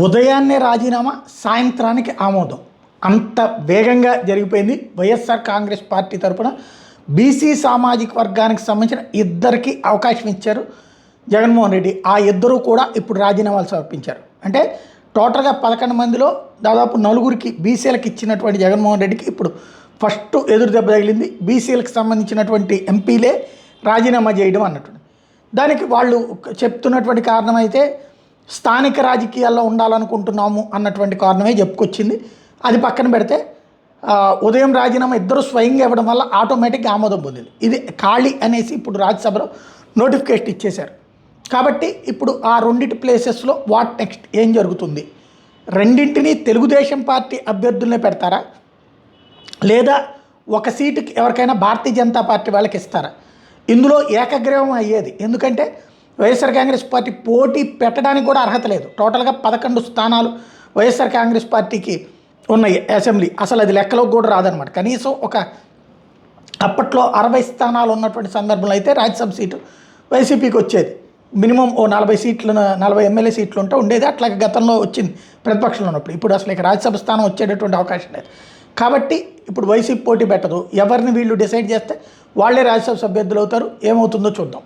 ఉదయాన్నే రాజీనామా సాయంత్రానికి ఆమోదం. అంత వేగంగా జరిగిపోయింది వైఎస్ఆర్ కాంగ్రెస్ పార్టీ తరపున. బీసీ సామాజిక వర్గానికి సంబంధించిన ఇద్దరికి అవకాశం ఇచ్చారు జగన్మోహన్ రెడ్డి. ఆ ఇద్దరు కూడా ఇప్పుడు రాజీనామాలు సమర్పించారు. అంటే టోటల్గా పదకొండు మందిలో దాదాపు నలుగురికి బీసీలకు ఇచ్చినటువంటి జగన్మోహన్ రెడ్డికి ఇప్పుడు ఫస్ట్ ఎదురు దెబ్బ తగిలింది. బీసీలకు సంబంధించినటువంటి ఎంపీలే రాజీనామా చేయడం అన్నట్టు. దానికి వాళ్ళు చెప్తున్నటువంటి కారణం అయితే స్థానిక రాజకీయాల్లో ఉండాలనుకుంటున్నాము అన్నటువంటి కారణమే చెప్పుకొచ్చింది. అది పక్కన పెడితే ఉదయం రాజీనామా ఇద్దరు స్వయంగా ఇవ్వడం వల్ల ఆటోమేటిక్గా ఆమోదం పొందింది. ఇది ఖాళీ అనేసి ఇప్పుడు రాజ్యసభలో నోటిఫికేషన్ ఇచ్చేశారు. కాబట్టి ఇప్పుడు ఆ రెండింటి ప్లేసెస్లో వాట్ నెక్స్ట్ ఏం జరుగుతుంది? రెండింటినీ తెలుగుదేశం పార్టీ అభ్యర్థులనే పెడతారా? లేదా ఒక సీటుకి ఎవరికైనా భారతీయ జనతా పార్టీ వాళ్ళకి ఇస్తారా? ఇందులో ఏకగ్రీవం అయ్యేది. ఎందుకంటే వైఎస్ఆర్ కాంగ్రెస్ పార్టీ పోటీ పెట్టడానికి కూడా అర్హత లేదు. టోటల్గా పదకొండు స్థానాలు వైఎస్ఆర్ కాంగ్రెస్ పార్టీకి ఉన్నాయి అసెంబ్లీ. అసలు అది లెక్కలోకి కూడా రాదనమాట కనీసం ఒక అప్పట్లో అరవై స్థానాలు ఉన్నటువంటి సందర్భంలో అయితే రాజ్యసభ సీటు వైసీపీకి వచ్చేది. మినిమం ఓ నలభై సీట్లు నలభై ఎమ్మెల్యే సీట్లు ఉంటే ఉండేది. అట్లాగే గతంలో వచ్చింది ప్రతిపక్షంలో ఉన్నప్పుడు. ఇప్పుడు అసలు ఇక రాజ్యసభ స్థానం వచ్చేటటువంటి అవకాశం లేదు. కాబట్టి ఇప్పుడు వైసీపీ పోటీ పెట్టదు. ఎవరిని వీళ్ళు డిసైడ్ చేస్తే వాళ్ళే రాజ్యసభ సభ్యర్థులు అవుతారు. ఏమవుతుందో చూద్దాం.